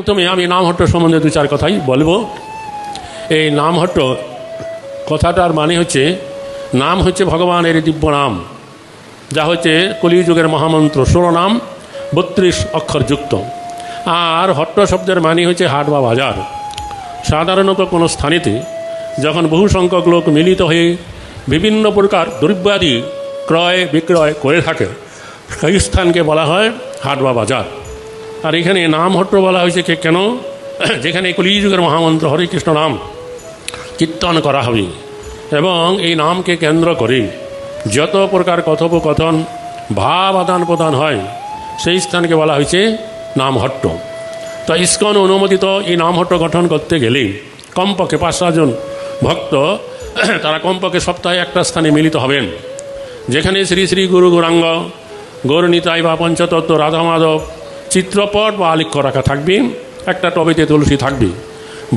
প্রথমে আমি নামহট্ট সম্বন্ধে দু চার কথাই বলব। এই নামহট্ট কথাটার মানে হচ্ছে, নাম হচ্ছে ভগবানের দিব্য নাম, যা হচ্ছে কলিযুগের মহামন্ত্র, ষোলো নাম, বত্রিশ অক্ষর যুক্ত। আর হট্ট শব্দের মানে হচ্ছে হাট বা বাজার। সাধারণত কোনো স্থানেতে যখন বহু সংখ্যক লোক মিলিত হয়ে বিভিন্ন প্রকার দ্রব্যাদি ক্রয় বিক্রয় করে থাকে, সেই স্থানকে বলা হয় হাট বা বাজার। আর এখানে নাম হট্ট বলা হয়েছে কে কেন? যেখানে কলিযুগের মহামন্ত্র হরে কৃষ্ণ নাম কীর্তন করা হবে। এবং এই নামকে কেন্দ্র করে যত প্রকার কথোপকথন ভাব আদান প্রদান হয়, সেই স্থানকে বলা হয়েছে নামহট্ট তো ইস্কন অনুমোদিত এই নামহট্ট গঠন করতে গেলে কমপক্ষে পাঁচ সাতজন ভক্ত, তারা কমপক্ষে সপ্তাহে একটা স্থানে মিলিত হবেন। যেখানে শ্রী শ্রী গুরু গৌরাঙ্গ, গৌরনীতাই বা পঞ্চতত্ত্ব, রাধা মাধব চিত্রপট বা আলিখ্য রাখা থাকবে, একটা টবেতে তুলসী থাকবে।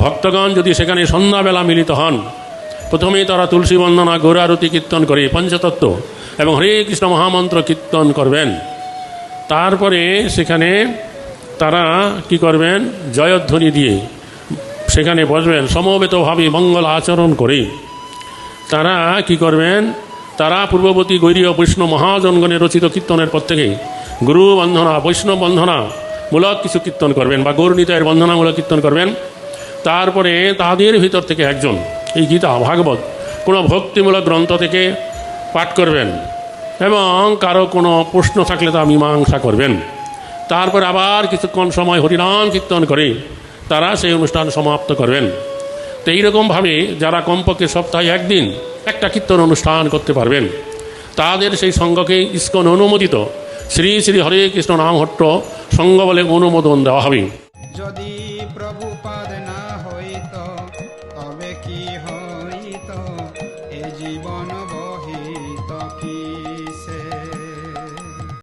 ভক্তগণ যদি সেখানে সন্ধ্যাবেলা মিলিত হন, প্রথমেই তারা তুলসী বন্দনা গৌরারতি কীর্তন করে, পঞ্চতত্ত্ব এবং হরে কৃষ্ণ মহামন্ত্র কীর্তন করবেন। তারপরে সেখানে তারা কি করবেন? জয়ধ্বনি দিয়ে সেখানে বসবেন, সমবেতভাবে মঙ্গল আচরণ করে। তারা কি করবেন? তারা পূর্ববর্তী গৈরীয় বৈষ্ণব মহাজনগণের রচিত কীর্তনের পর থেকে গুরু বন্ধনা, বৈষ্ণব বন্ধনা মূলক কিছু কীর্তন করবেন বা গৌরনীতায়ের বন্ধনামূলক কীর্তন করবেন। তারপরে তাদের ভিতর থেকে একজন, এই গীতা ভাগবত, কোনো ভক্তিমূলক গ্রন্থ থেকে পাঠ করবেন এবং কারও কোনো প্রশ্ন থাকলে তা মীমাংসা করবেন। তারপর আবার কিছুক্ষণ সময় হরিনাম কীর্তন করে তারা সেই অনুষ্ঠান সমাপ্ত করবেন। তো এইরকমভাবে যারা কমপক্ষে সপ্তাহে একদিন একটা কীর্তন অনুষ্ঠান করতে পারবেন, তাদের সেই সঙ্গকে ইস্কন অনুমোদিত শ্রী শ্রী হরে কৃষ্ণ নাম হট্ট সঙ্গ বলে অনুমোদন দেওয়া হবে। যদি প্রভুপাদ না হইত, তবে কি হইত? এ জীবন বহিত